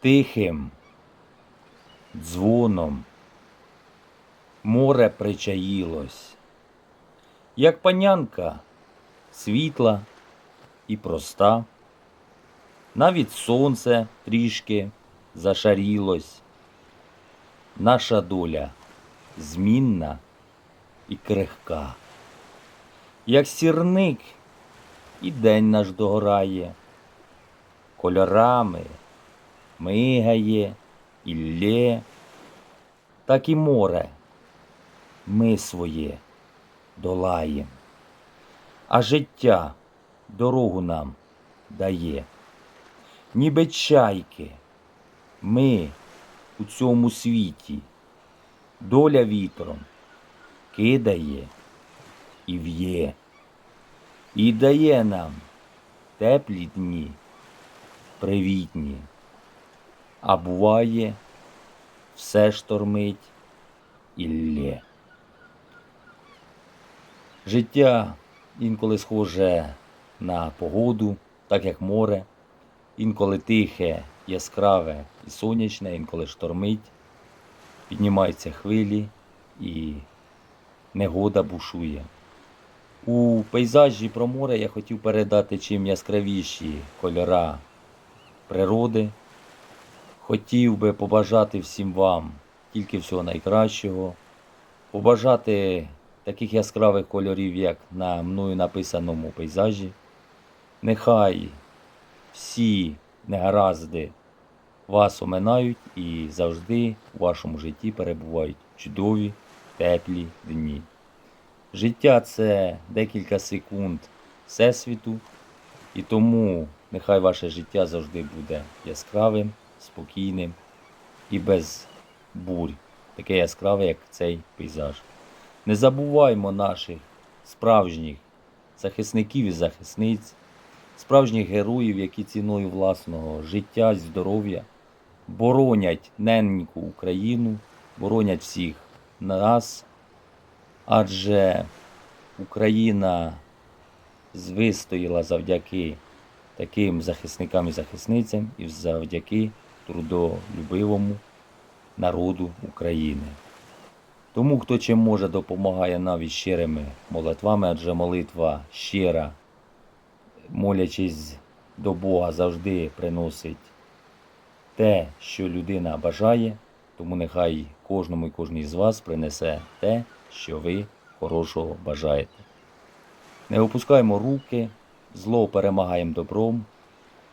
тихим дзвоном. Море причаїлось, як панянка світла і проста, навіть сонце трішки зашарілось, наша доля змінна і крихка, як сірник і день наш догорає, кольорами мигає, і лє, так і море ми своє долаєм, а життя дорогу нам дає. Ніби чайки, ми у цьому світі, доля вітром кидає і в'є, і дає нам теплі дні, привітні. А буває, все штормить і лє. Життя інколи схоже на погоду, так як море, інколи тихе, яскраве і сонячне, інколи штормить, піднімаються хвилі і негода бушує. У пейзажі про море я хотів передати чим яскравіші кольора природи. Хотів би побажати всім вам тільки всього найкращого, побажати таких яскравих кольорів, як на мною написаному пейзажі. Нехай всі негаразди вас оминають і завжди у вашому житті перебувають чудові, теплі дні. Життя це декілька секунд Всесвіту, і тому нехай ваше життя завжди буде яскравим, спокійним і без бурь, таке яскраве, як цей пейзаж. Не забуваймо наших справжніх захисників і захисниць, справжніх героїв, які ціною власного життя здоров'я боронять неньку Україну, боронять всіх нас, адже Україна звистояла завдяки таким захисникам і захисницям і завдяки трудолюбивому народу України. Тому, хто чим може, допомагає навіть щирими молитвами, адже молитва щира, молячись до Бога, завжди приносить те, що людина бажає, тому нехай кожному і кожній з вас принесе те, що ви хорошого бажаєте. Не опускаємо руки, зло перемагаємо добром,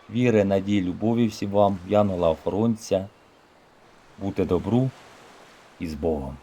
віри, надії, любові всім вам, янгола охоронця, бути добру і з Богом.